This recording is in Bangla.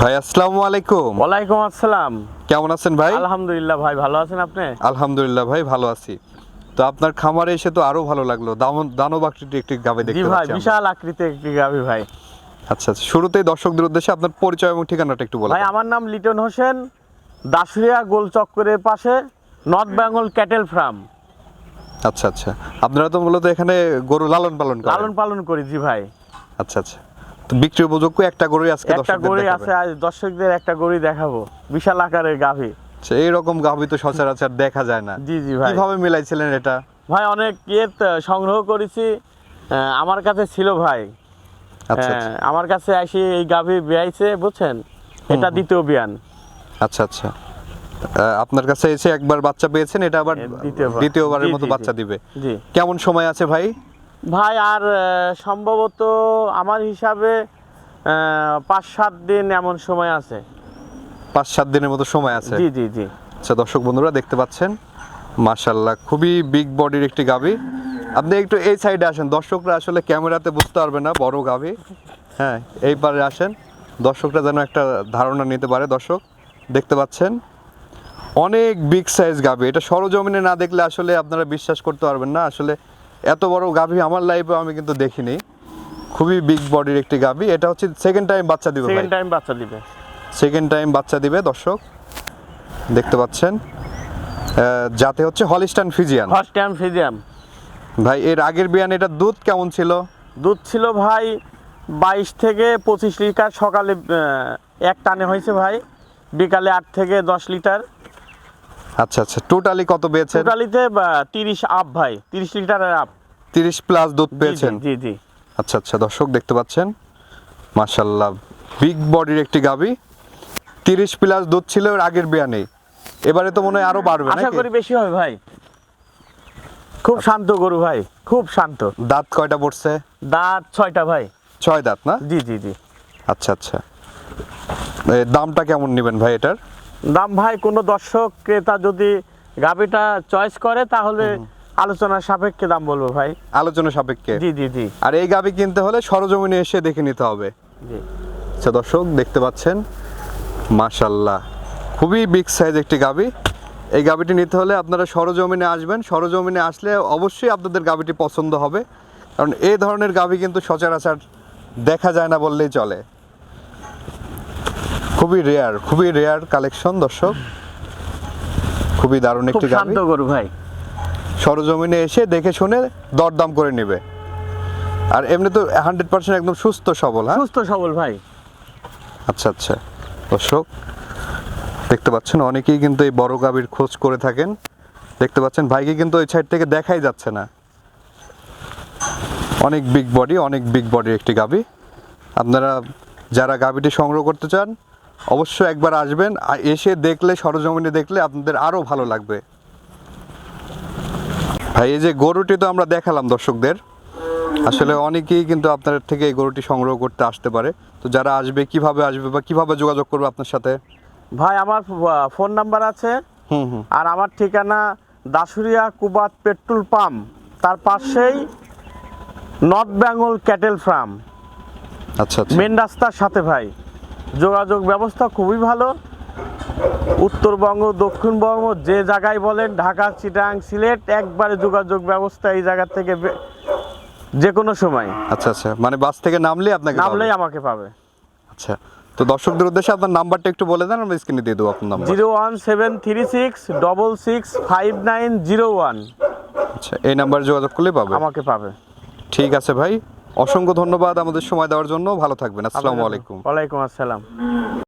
ভাই আসসালামু আলাইকুম। ওয়ালাইকুম আসসালাম। কেমন আছেন ভাই? আলহামদুলিল্লাহ ভাই ভালো আছেন আপনি? আলহামদুলিল্লাহ ভাই ভালো আছি। তো আপনার খামারে এসে তো আরও ভালো লাগল। দানব আকৃতির একটি গাবে দেখতে ভাই পাচ্ছি আমরা। বিশাল আকৃতির একটি গাভী ভাই। আচ্ছা আচ্ছা। শুরুতেই দর্শকদের উদ্দেশ্যে আপনার পরিচয় এবং ঠিকানাটা একটু বলেন ভাই আমার নাম লিটন হোসেন দাসুরিয়া গোল চক্করের পাশে নর্থ বেঙ্গল ক্যাটেল ফার্ম। আচ্ছা আচ্ছা। আপনারা তো মূলত এখানে গরু লালন পালন করেন। লালন পালন করি জি ভাই। আচ্ছা আচ্ছা। বিক্রি উপযোগ্য একটা গরুই আজকে একটা আছে আজ দর্শকদের একটা দেখাবো। বিশাল আকারের গাভী। আচ্ছা এইরকম গাভী তো সচরাচর দেখা যায় না। জি জি ভাই। কীভাবে মিলাইছিলেন এটা? ভাই অনেক ইয়ে সংগ্রহ করেছি। আমার কাছে ছিল ভাই। আচ্ছা হ্যাঁ, আমার কাছে আসি এই গাভী বিয়াইছে বুঝছেন? এটা দ্বিতীয় বিয়ান। আচ্ছা আচ্ছা। আপনার কাছে এসে একবার বাচ্চা পেয়েছেন? এটা আবার দ্বিতীয়বারের মতো বাচ্চা দিবে। কেমন সময় আছে ভাই? ভাই আর সম্ভবত আমার হিসাবে পাঁচ সাত দিন এমন সময় আছে। পাঁচ সাত দিনের মতো সময় আছে? জি জি জি। আচ্ছা দর্শক বন্ধুরা দেখতে পাচ্ছেন? মাশাল্লাহ খুবই বিগ বডির একটি গাভী। আপনি একটু এই সাইডে আসেন। দর্শকরা আসলে ক্যামেরাতে বুঝতে পারবে না বড় গাভী। হ্যাঁ এই পারে আসেন। দর্শকরা যেন একটা ধারণা নিতে পারে। দর্শক দেখতে পাচ্ছেন? অনেক বিগ সাইজ গাভী। এটা সরজমিনে না দেখলে আসলে আপনারা বিশ্বাস করতে পারবেন না। আসলে এত বড় গাভী আমার লাইফে আমি কিন্তু দেখিনি। খুবই বিগ বডির একটি গাভী। এটা হচ্ছে সেকেন্ড টাইম বাচ্চা দিবে ভাই। সেকেন্ড টাইম বাচ্চা দিবে। সেকেন্ড টাইম বাচ্চা দিবে দর্শক। দেখতে পাচ্ছেন। যাতে হচ্ছে Holstein Friesian first time Friesian ভাই এর আগের বিয়ান এটা দুধ কেমন ছিল? দুধ ছিল ভাই বাইশ থেকে পঁচিশ লিটার সকালে এক টানে হয়েছে ভাই। বিকালে আট থেকে দশ লিটার। আচ্ছা আচ্ছা। টোটালি কত পেয়েছেন? টোটালিতে তিরিশ আপ ভাই। তিরিশ লিটারের আপ তিরিশ প্লাস দুধ পেয়েছেন? জি জি। আচ্ছা আচ্ছা। দর্শক দেখতে পাচ্ছেন? মাশাল্লাহ বিগ বডির একটি গাবি। তিরিশ প্লাস দুধ ছিল এর আগের বিয়ানেই এবারে তো মনে হয় আরও বাড়বে আশা করি বেশি হবে ভাই। খুব শান্ত গরু ভাই খুব শান্ত। দাঁত কয়টা পড়ছে? দাঁত ছয়টা ভাই। ছয় দাঁত না? জি জি জি। আচ্ছা আচ্ছা। দামটা কেমন নেবেন ভাই এটার? দাম ভাই কোনো দর্শক ক্রেতা যদি গাবিটা চয়েস করে তাহলে আলোচনার সাপেক্ষে দাম বলব ভাই। আলোচনা সাপেক্ষে? জি জি জি। আর এই গাবি কিনতে হলে সরজমিনে এসে দেখে নিতে হবে। জি। আচ্ছা দর্শক দেখতে পাচ্ছেন? মাশাল্লাহ খুবই বিগ সাইজ একটি গাবি এই গাবিটি নিতে হলে আপনারা সরজমিনে আসবেন। সরজমিনে আসলে অবশ্যই আপনাদের গাবিটি পছন্দ হবে। কারণ এই ধরনের গাবি কিন্তু সচরাচর দেখা যায় না বললেই চলে। খুবই রেয়ার খুবই রেয়ার কালেকশন দর্শক। খুবই দারুণ একটি গাবি। শান্ত গরু ভাই। সরজমিনে এসে দেখে শুনে দরদাম করে নেবে। আর এমনি তো হান্ড্রেড পার্সেন্ট একদম সুস্থ সবল হ্যাঁ? সুস্থ সবল ভাই। আচ্ছা আচ্ছা। দর্শক দেখতে পাচ্ছেন অনেকেই কিন্তু এই বড় গাভীর খোঁজ করে থাকেন। দেখতে পাচ্ছেন ভাইকে কিন্তু ওই সাইড থেকে দেখাই যাচ্ছে না। অনেক বিগ বডি অনেক বিগ বডির একটি গাভী। আপনারা যারা গাভীটি সংগ্রহ করতে চান অবশ্যই একবার আসবেন আর এসে দেখলে সরজমিনে দেখলে আপনাদের আরও ভালো লাগবে। ভাই এই যে গরুটি তো আমরা দেখালাম দর্শকদের। আসলে অনেকেই কিন্তু আপনার থেকে এই গরুটি সংগ্রহ করতে আসতে পারে। তো যারা আসবে কীভাবে আসবে বা কীভাবে যোগাযোগ করবে আপনার সাথে? ভাই আমার ফোন নাম্বার আছে। হুম হুম। আর আমার ঠিকানা দাসুরিয়া কুবাত পেট্রোল পাম্প। তার পাশেই নর্থ বেঙ্গল ক্যাটেল ফার্ম। আচ্ছা আচ্ছা। মেন রাস্তার সাথে ভাই। যোগাযোগ ব্যবস্থা খুবই ভালো। উত্তরবঙ্গ দক্ষিণবঙ্গ যে জায়গায় বলেন ঢাকা চিটাং সিলেট একবারে যোগাযোগ ব্যবস্থা এই জায়গা থেকে যে কোনো সময়। আচ্ছা আচ্ছা। মানে বাস থেকে নামলে আপনাকে নামলেই আমাকে পাবে। আচ্ছা। তো দর্শকদের উদ্দেশ্যে আপনার নাম্বারটা একটু বলে দেন আমরা স্ক্রিনে দিয়ে দেবো আপনার number. Zero one seven three six double six five nine zero one. আচ্ছা এই নাম্বারে যোগাযোগ করলে পাবে? আমাকে পাবে। ঠিক আছে ভাই। অসংখ্য ধন্যবাদ আমাদের সময় দেওয়ার জন্য। ভালো থাকবেন। আসসালামু আলাইকুম। ওয়ালাইকুম আসসালাম।